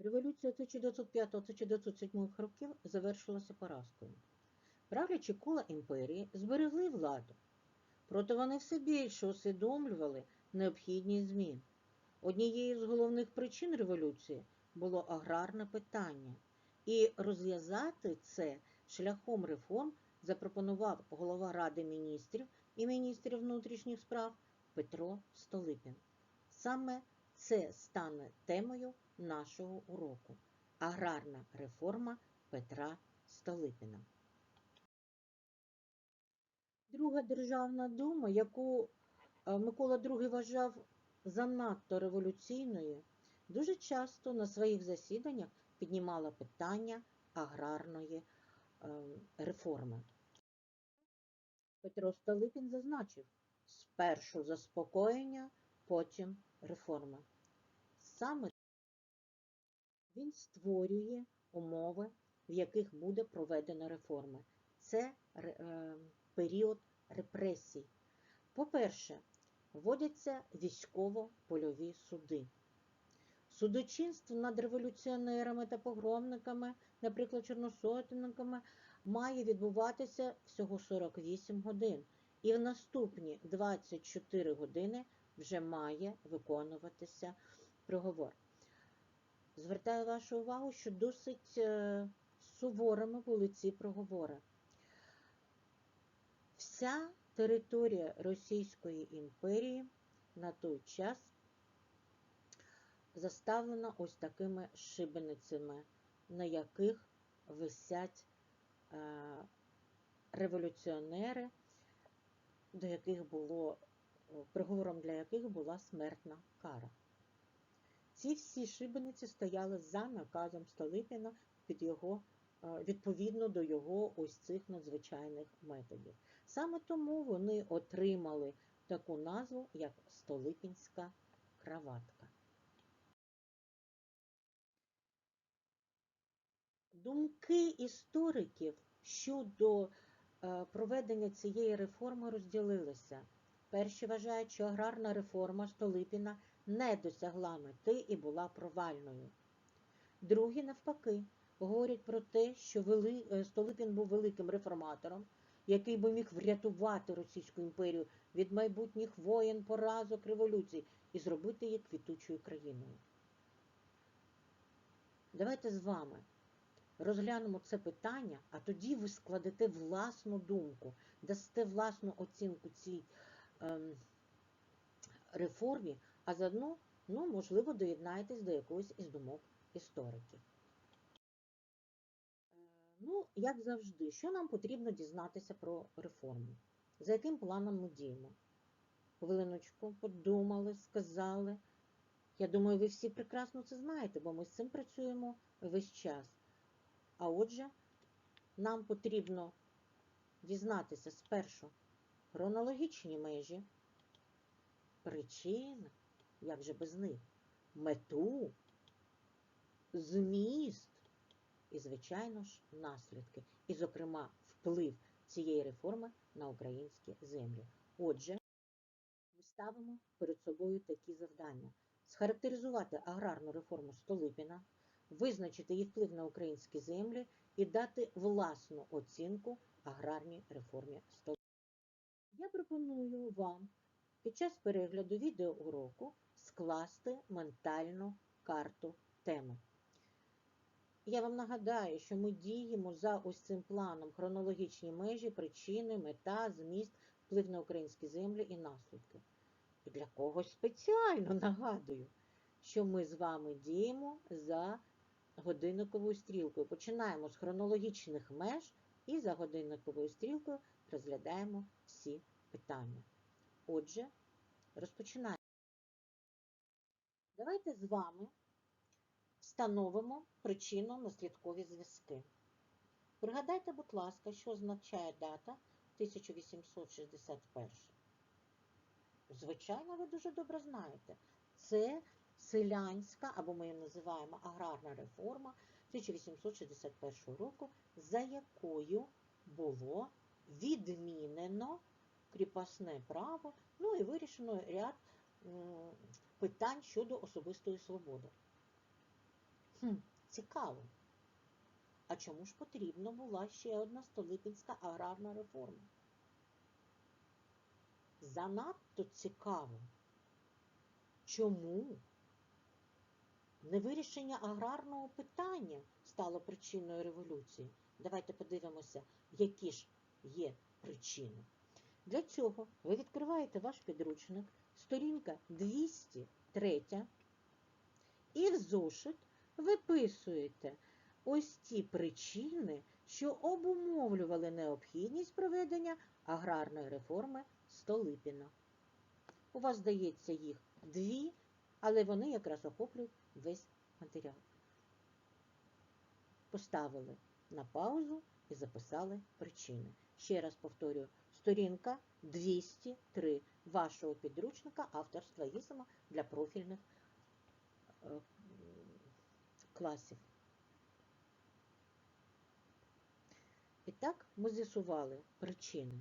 Революція 1905-1907 років завершилася поразкою. Правлячі кола імперії зберегли владу, проте вони все більше усвідомлювали необхідність змін. Однією з головних причин революції було аграрне питання, і розв'язати це шляхом реформ запропонував голова Ради міністрів і міністрів внутрішніх справ Петро Столипін. Саме це стане темою нашого уроку Аграрна реформа Петра Столипіна. Друга державна дума, яку е, Микола II вважав занадто революційною, дуже часто на своїх засіданнях піднімала питання аграрної е, реформи. Петро Столипін зазначив спершу заспокоєння, потім реформи. Саме він створює умови, в яких буде проведена реформа. Це е, період репресій. По-перше, вводяться військово-польові суди. Судочинство над революціонерами та погромниками, наприклад, чорносотенниками, має відбуватися всього 48 годин. І в наступні 24 години вже має виконуватися приговор. Звертаю вашу увагу, що досить е, суворими були ці проговори. Вся територія Російської імперії на той час заставлена ось такими шибеницями, на яких висять е, революціонери, до яких було, приговором для яких була смертна кара. Ці всі шибениці стояли за наказом Столипіна під його, е, відповідно до його ось цих надзвичайних методів. Саме тому вони отримали таку назву, як Столипінська краватка. Думки істориків щодо е, проведення цієї реформи розділилися. Перші вважають, що аграрна реформа Столипіна не досягла мети і була провальною. Другі, навпаки, говорять про те, що вели... е, Столипін був великим реформатором, який би міг врятувати Російську імперію від майбутніх воєн, поразок, революцій і зробити її квітучою країною. Давайте з вами розглянемо це питання, а тоді ви складете власну думку, дасте власну оцінку цій ем, реформі, а заодно, ну, можливо, доєднаєтесь до якоїсь із думок істориків. Е, Ну, як завжди, що нам потрібно дізнатися про реформу? За яким планом ми діємо? Хвилиночку, подумали, сказали. Я думаю, ви всі прекрасно це знаєте, бо ми з цим працюємо весь час. А отже, нам потрібно дізнатися спершу хронологічні межі, причин, як же без них, мету, зміст і, звичайно ж, наслідки. І, зокрема, вплив цієї реформи на українські землі. Отже, ми ставимо перед собою такі завдання: схарактеризувати аграрну реформу Столипіна, визначити її вплив на українські землі і дати власну оцінку аграрній реформі Столипіна. Я пропоную вам під час перегляду відеоуроку скласти ментальну карту теми. Я вам нагадаю, що ми діємо за ось цим планом хронологічні межі, причини, мета, зміст, вплив на українські землі і наслідки. І для когось спеціально нагадую, що ми з вами діємо за годинниковою стрілкою. Починаємо з хронологічних меж і за годинниковою стрілкою розглядаємо всі питання. Отже, розпочинаємо. Давайте з вами встановимо причинно-наслідкові зв'язки. Пригадайте, будь ласка, що означає дата 1861. Звичайно, ви дуже добре знаєте. Це селянська, або ми її називаємо аграрна реформа 1861 року, за якою було відмінено кріпосне право, ну і вирішено ряд питань щодо особистої свободи. Хм, цікаво. А чому ж потрібна була ще одна Столипінська аграрна реформа? Занадто цікаво. Чому? Невирішення аграрного питання стало причиною революції. Давайте подивимося, які ж є причини. Для цього ви відкриваєте ваш підручник, сторінка 203, і в зошит виписуєте ось ті причини, що обумовлювали необхідність проведення аграрної реформи Столипіна. У вас здається їх дві, але вони якраз охоплюють весь матеріал. Поставили на паузу і записали причини. Ще раз повторюю, сторінка 203 вашого підручника авторства Єсима для профільних е, класів. І так ми з'ясували причини.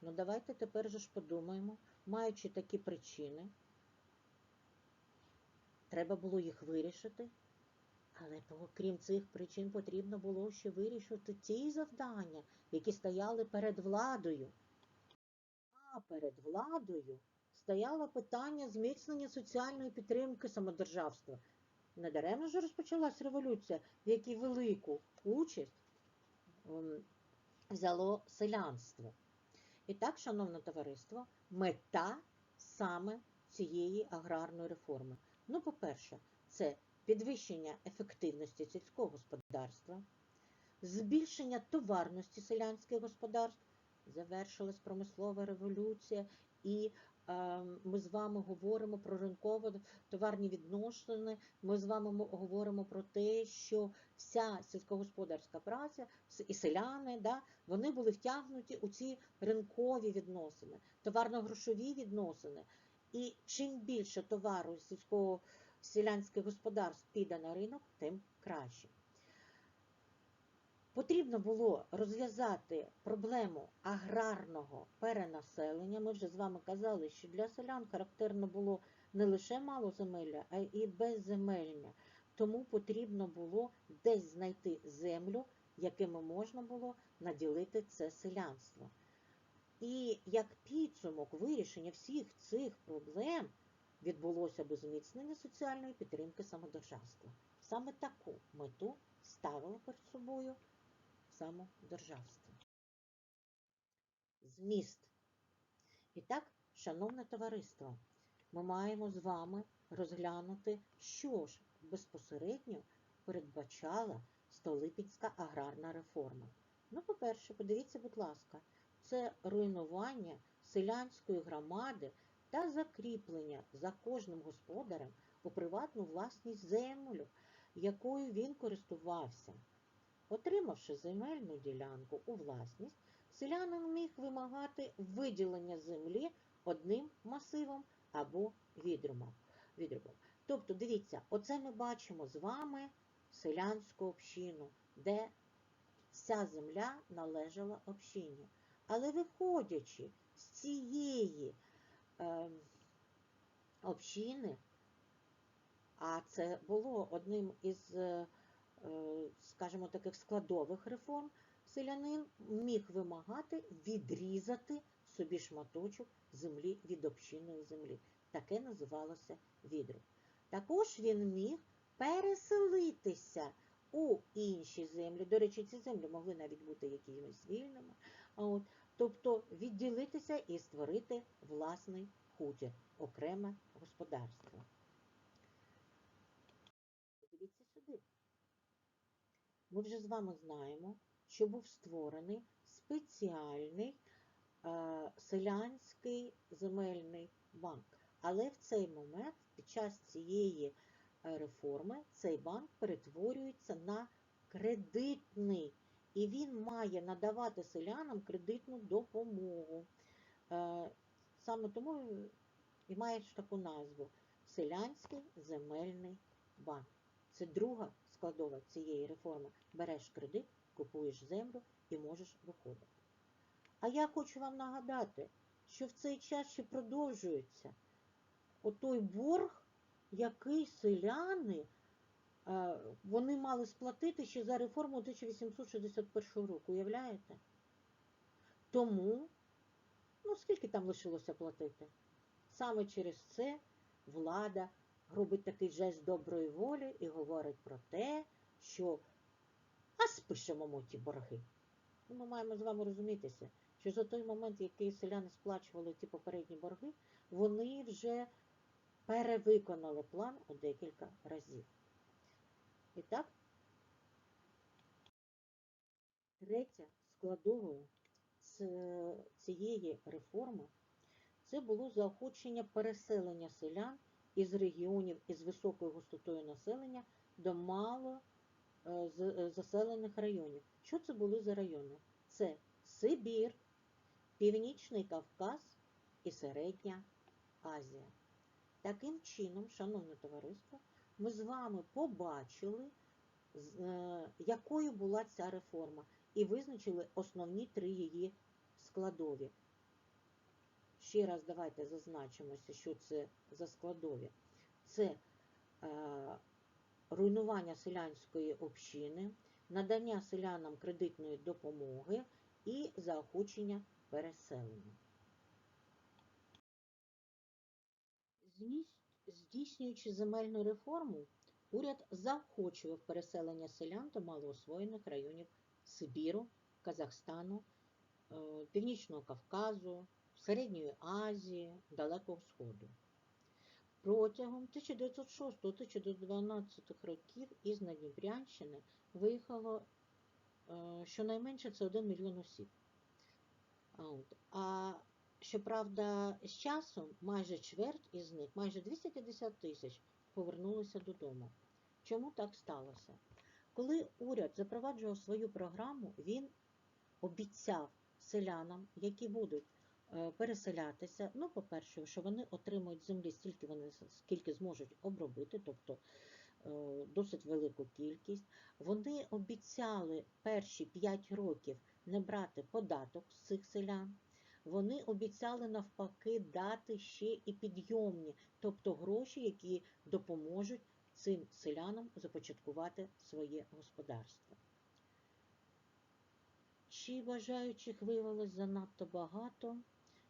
Ну давайте тепер же ж подумаємо, маючи такі причини, треба було їх вирішити, але крім цих причин потрібно було ще вирішити ті завдання, які стояли перед владою. А перед владою стояло питання зміцнення соціальної підтримки самодержавства. Недаремно ж розпочалась революція, в якій велику участь ем, взяло селянство. І так, шановне товариство, мета саме цієї аграрної реформи. Ну, по-перше, це підвищення ефективності сільського господарства, збільшення товарності селянських господарств, завершилась промислова революція, і е, ми з вами говоримо про ринково товарні відносини. Ми з вами говоримо про те, що вся сільськогосподарська праця і селяни, да, вони були втягнуті у ці ринкові відносини, товарно-грошові відносини. І чим більше товару сільського селянських господарств піде на ринок, тим краще. Потрібно було розв'язати проблему аграрного перенаселення. Ми вже з вами казали, що для селян характерно було не лише мало малоземелля, а й безземельня. Тому потрібно було десь знайти землю, якими можна було наділити це селянство. І як підсумок вирішення всіх цих проблем відбулося би зміцнення соціальної підтримки самодержавства. Саме таку мету ставило перед собою самодержавство. Зміст. І так, шановне товариство, ми маємо з вами розглянути, що ж безпосередньо передбачала Столипінська аграрна реформа. Ну, по-перше, подивіться, будь ласка, це руйнування селянської громади та закріплення за кожним господарем у приватну власність землю, якою він користувався. Отримавши земельну ділянку у власність, селянин міг вимагати виділення землі одним масивом або відрубом. Тобто, дивіться, оце ми бачимо з вами селянську общину, де вся земля належала общині. Але виходячи з цієї общини, а це було одним із, е, скажімо, таких складових реформ, селянин міг вимагати відрізати собі шматочок землі від общинної землі. Таке називалося відруб. Також він міг переселитися у інші землі. До речі, ці землі могли навіть бути якимись вільними. От, Тобто відділитися і створити власний хутір, окреме господарство. Дивіться сюди. Ми вже з вами знаємо, що був створений спеціальний е, селянський земельний банк. Але в цей момент, під час цієї е, реформи, цей банк перетворюється на кредитний. І він має надавати селянам кредитну допомогу. Е, саме тому і має таку назву Селянський земельний банк. Це друга складова цієї реформи. Береш кредит, купуєш землю і можеш виходити. А я хочу вам нагадати, що в цей час ще продовжується отой борг, який селяни вони мали сплатити ще за реформу 1861 року, уявляєте? Тому, ну скільки там лишилося платити? Саме через це влада робить такий жест доброї волі і говорить про те, що а спишемо ми ті борги. Ну, Ми маємо з вами розумітися, що за той момент, який селяни сплачували ті попередні борги, вони вже перевиконали план у декілька разів. І так, третя складовою цієї реформи це було заохочення переселення селян із регіонів із високою густотою населення до мало е, е, заселених районів. Що це були за райони? Це Сибір, Північний Кавказ і Середня Азія. Таким чином, шановне товариство, ми з вами побачили, е, якою була ця реформа, і визначили основні три її складові. Ще раз давайте зазначимося, що це за складові. Це е, руйнування селянської общини, надання селянам кредитної допомоги і заохочення переселення. Зміс- Здійснюючи земельну реформу, уряд заохочував переселення селян до малоосвоєних районів Сибіру, Казахстану, е, Північного Кавказу, Середньої Азії, Далекого Сходу. Протягом 1906-1912 років із Надніпрянщини виїхало е, щонайменше це 1 мільйон осіб. А щоправда, з часом майже чверть із них, майже 250 тисяч, повернулися додому. Чому так сталося? Коли уряд запроваджував свою програму, він обіцяв селянам, які будуть е, переселятися, ну, по-перше, що вони отримують землі стільки вони скільки зможуть обробити, тобто е, досить велику кількість. Вони обіцяли перші 5 років не брати податок з цих селян. Вони обіцяли навпаки дати ще і підйомні, тобто гроші, які допоможуть цим селянам започаткувати своє господарство. Чи бажаючих виявилось занадто багато,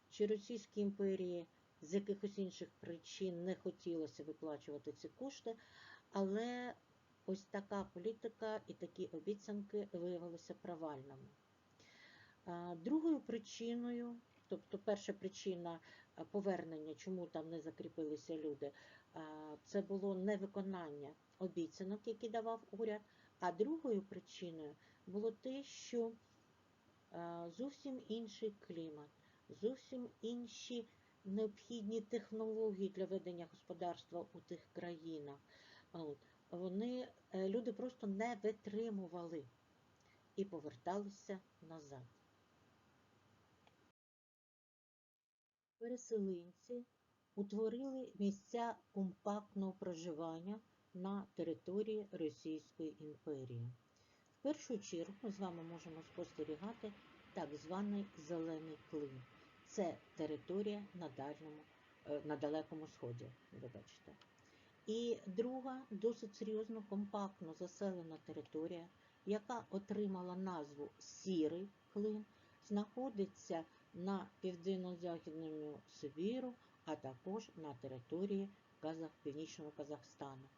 чи Російській імперії з якихось інших причин не хотілося виплачувати ці кошти, але ось така політика і такі обіцянки виявилися провальними. Другою причиною, тобто перша причина повернення, чому там не закріпилися люди, це було невиконання обіцянок, які давав уряд. А другою причиною було те, що зовсім інший клімат, зовсім інші необхідні технології для ведення господарства у тих країнах. Вони, е, люди просто не витримували і поверталися назад. Переселенці утворили місця компактного проживання на території Російської імперії. В першу чергу ми з вами можемо спостерігати так званий зелений клин. Це територія на, дальньому, е, на Далекому Сході, вибачте. І друга досить серйозно компактно заселена територія, яка отримала назву Сірий клин, знаходиться на південно-західному Сибіру, а також на території Казах... Північного Казахстану.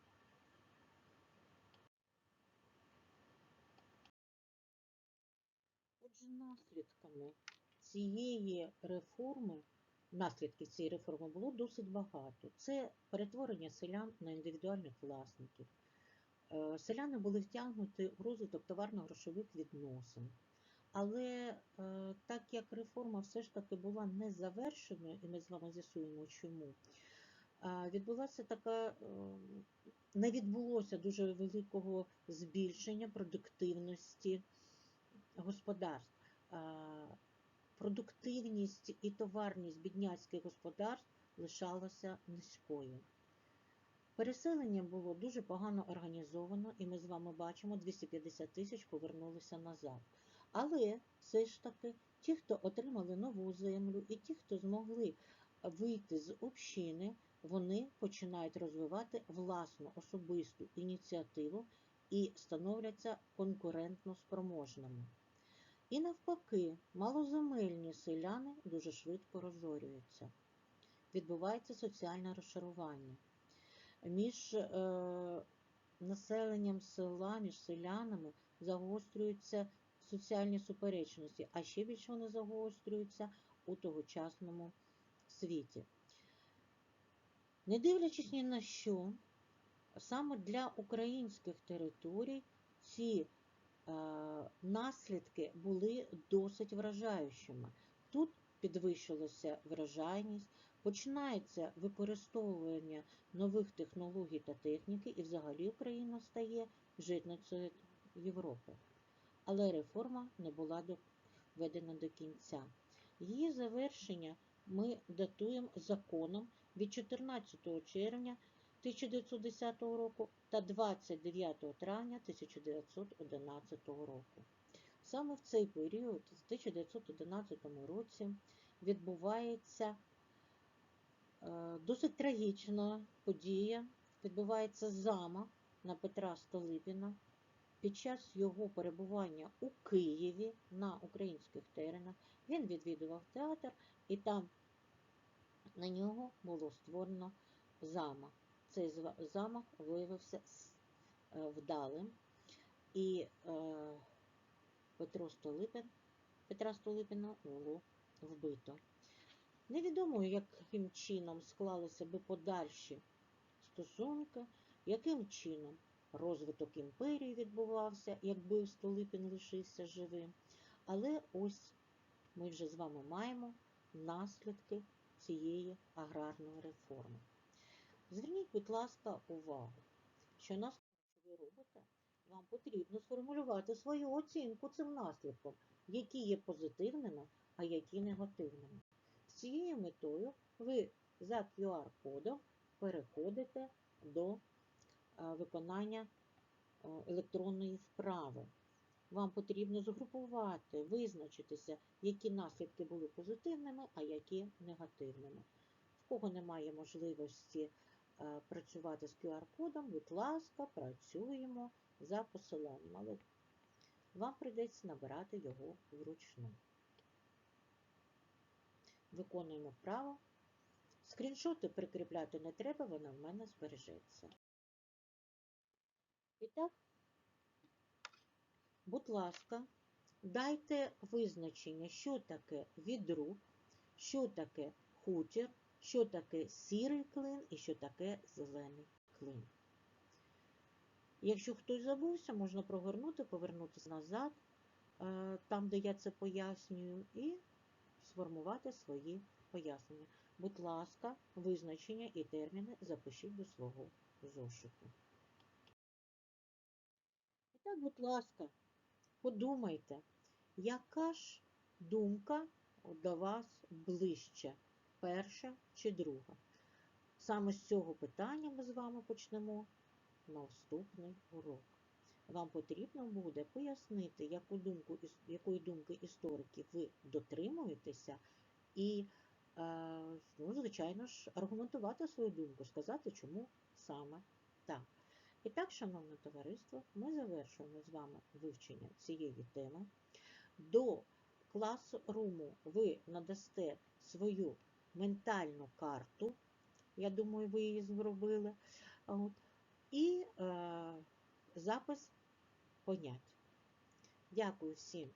Отже, наслідками цієї реформи, наслідків цієї реформи було досить багато. Це перетворення селян на індивідуальних власників. Е, Селяни були втягнуті у розвиток товарно-грошових відносин. Але е, так як реформа все ж таки була не завершеною, і ми з вами з'ясуємо, чому, е, відбулася така, е, не відбулося дуже великого збільшення продуктивності господарств. Продуктивність і товарність бідняцьких господарств лишалася низькою. Переселення було дуже погано організовано, і ми з вами бачимо, 250 тисяч повернулися назад. Але все ж таки ті, хто отримали нову землю, і ті, хто змогли вийти з общини, вони починають розвивати власну особисту ініціативу і становляться конкурентно спроможними. І навпаки, малоземельні селяни дуже швидко розорюються. Відбувається соціальне розшарування. Між е, населенням села, між селянами загострюються соціальні суперечності, а ще більше вони загострюються у тогочасному світі. Не дивлячись ні на що, саме для українських територій ці е, наслідки були досить вражаючими. Тут підвищилася вражайність, починається використовування нових технологій та техніки, і взагалі Україна стає житницею Європи. Але реформа не була доведена до кінця. Її завершення ми датуємо законом від 14 червня 1910 року та 29 травня 1911 року. Саме в цей період, в 1911 році, відбувається е, досить трагічна подія, відбувається замах на Петра Столипіна. Під час його перебування у Києві на українських теренах він відвідував театр, і там на нього було створено замах. Цей замах виявився е, вдалим, і е, Петро Столипин, Петра Столипіна було вбито. Невідомо, яким чином склалися би подальші стосунки, яким чином розвиток імперії відбувався, якби Столипін лишився живим. Але ось ми вже з вами маємо наслідки цієї аграрної реформи. Зверніть, будь ласка, увагу, що на що ви робите, вам потрібно сформулювати свою оцінку цим наслідком, які є позитивними, а які негативними. З цією метою ви за QR-кодом переходите до виконання електронної вправи. Вам потрібно згрупувати, визначитися, які наслідки були позитивними, а які негативними. В кого немає можливості працювати з QR-кодом, будь ласка, працюємо за посиланням, але вам прийдеться набирати його вручну. Виконуємо вправо. Скріншоти прикріпляти не треба, вона в мене збережеться. І так, будь ласка, дайте визначення, що таке відруб, що таке хутір, що таке сірий клин і що таке зелений клин. Якщо хтось забувся, можна прогорнути, повернутися назад, е, там, де я це пояснюю, і сформувати свої пояснення. Будь ласка, визначення і терміни запишіть до свого зошиту. Так, будь ласка, подумайте, яка ж думка до вас ближче, перша чи друга? Саме з цього питання ми з вами почнемо наступний урок. Вам потрібно буде пояснити, яку думку, якої думки істориків ви дотримуєтеся, і, ну, звичайно ж, аргументувати свою думку, сказати, чому саме так. І так, шановне товариство, ми завершуємо з вами вивчення цієї теми. До класу руму ви надасте свою ментальну карту. Я думаю, ви її зробили. І е, запис понять. Дякую всім